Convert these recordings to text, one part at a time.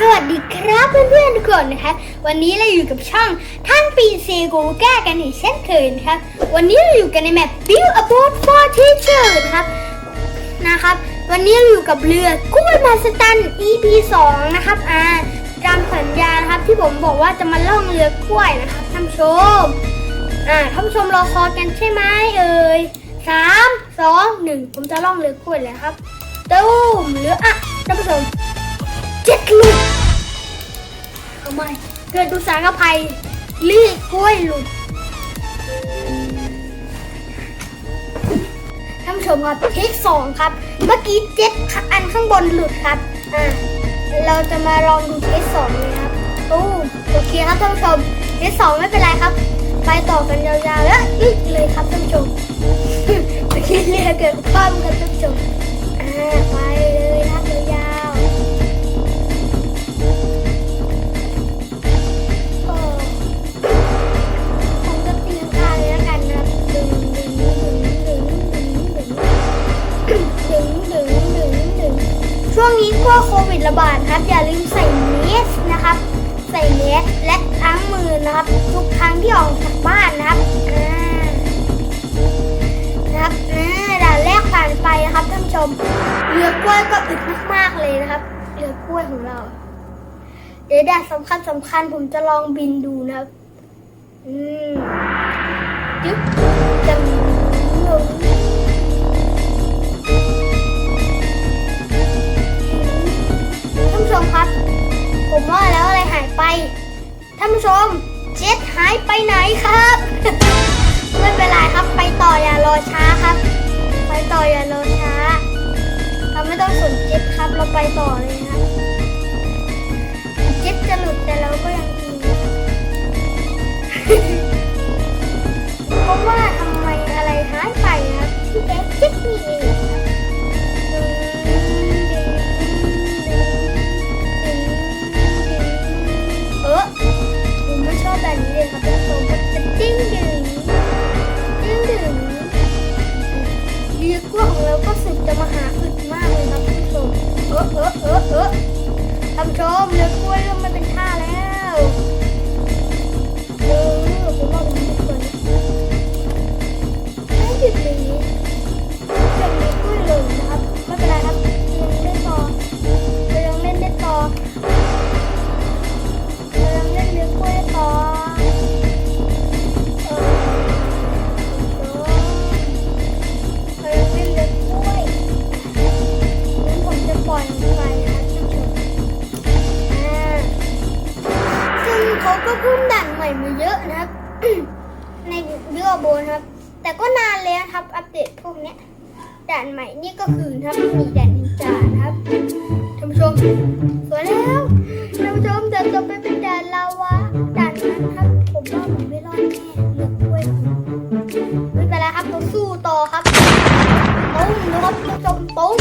สวัสดีครับเพื่อนๆทุกคนนะครับวันนี้เราอยู่กับช่องท่านปีเซโกแก้กันอีกเช่นเคยนะครับวันนี้เราอยู่กันในแมป Build a boat for teacher นะครับนะครับ วันนี้เราอยู่กับเรือกล้วยมาสตัน EP 2 นะครับอ่าตามสัญญานะครับที่ผมบอกว่าจะมาล่องเรือกล้วยนะครับท่านผู้ชมอ่าท่านผู้ชมรอคอยกันใช่ไหมเอ่ยสามสองหนึ่งผมจะล่องเรือกล้วยแล้วครับตูมเรืออะท่านผู้ชมำไมเกิดอุตสาหภัยรีดกล้วยหลุดท่านผู้ชมครับเทคสองครับ เมื่อกี้เจ็ดอันข้างบนหลุดครับอ่าเราจะมาลองดูเทคสองเลยครับตู้มโอเคครับท่านผู้ชมเทคสองไม่เป็นไรครับ ไปต่อกันยาวๆแล้วอึกเลยครับท่านผู้ชมเมื่อกี้เรียกเกิดความครับท่านผู้ชม โควิดระบาดครับ อย่าลืมใส่เมสนะครับ ใส่เมสและล้างมือนะครับ ทุกครั้งที่ออกจากบ้านนะครับนะครับอ่าด่านแรกผ่านไปนะครับท่านผู้ชมเรือกล้วยก็อึดมากๆเลยนะครับเรือกล้วยของเรา เดี๋ยวด่านสำคัญสำคัญผมจะลองบินดูนะครับ อืมจึ๊บ ผมว่าแล้วอะไรหายไป ท่านผู้ชม เจ็ตหายไปไหนครับ ไม่เป็นไรครับไปต่ออย่ารอช้าครับ ไปต่ออย่ารอช้า เราไม่ต้องสนเจ็ดครับเราไปต่อเลย Oh, me acuerdo, me ก็เพิ่มด่านใหม่มาเยอะนะครับ ในเรือโบนะครับ แต่ก็นานแล้วครับอัปเดตพวกเนี้ยด่านใหม่นี่ก็คือครับมีด่านนินจานครับท่านผู้ชมสวยแล้วท่านผู้ชมแต่ต่อไปเป็นด่านลาวาด่านนั้นครับผมว่าผมไม่รอดแน่เลือกกล้วยไม่เป็นไรครับเราสู้ต่อครับปุ้มนะครับท่านผู้ชมปุ้ม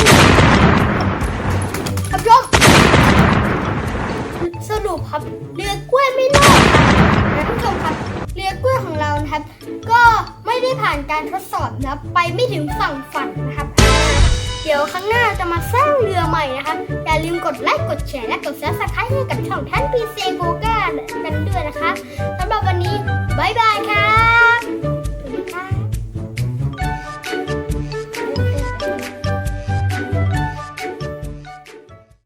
ท่านผู้ชมสรุปครับเรือกล้วยไม่ นะครับ ก็ไม่ได้ผ่านการทดสอบนะไปไม่ถึงฝั่งฝันนะครับ เดี๋ยวครั้งหน้าจะมาสร้างเรือใหม่นะครับอย่าลืมกดไลค์กดแชร์และกดซับสไครต์ให้กับช่องท่านพีเซโกกากันด้วยนะคะสำหรับวันนี้บายบายค่ะ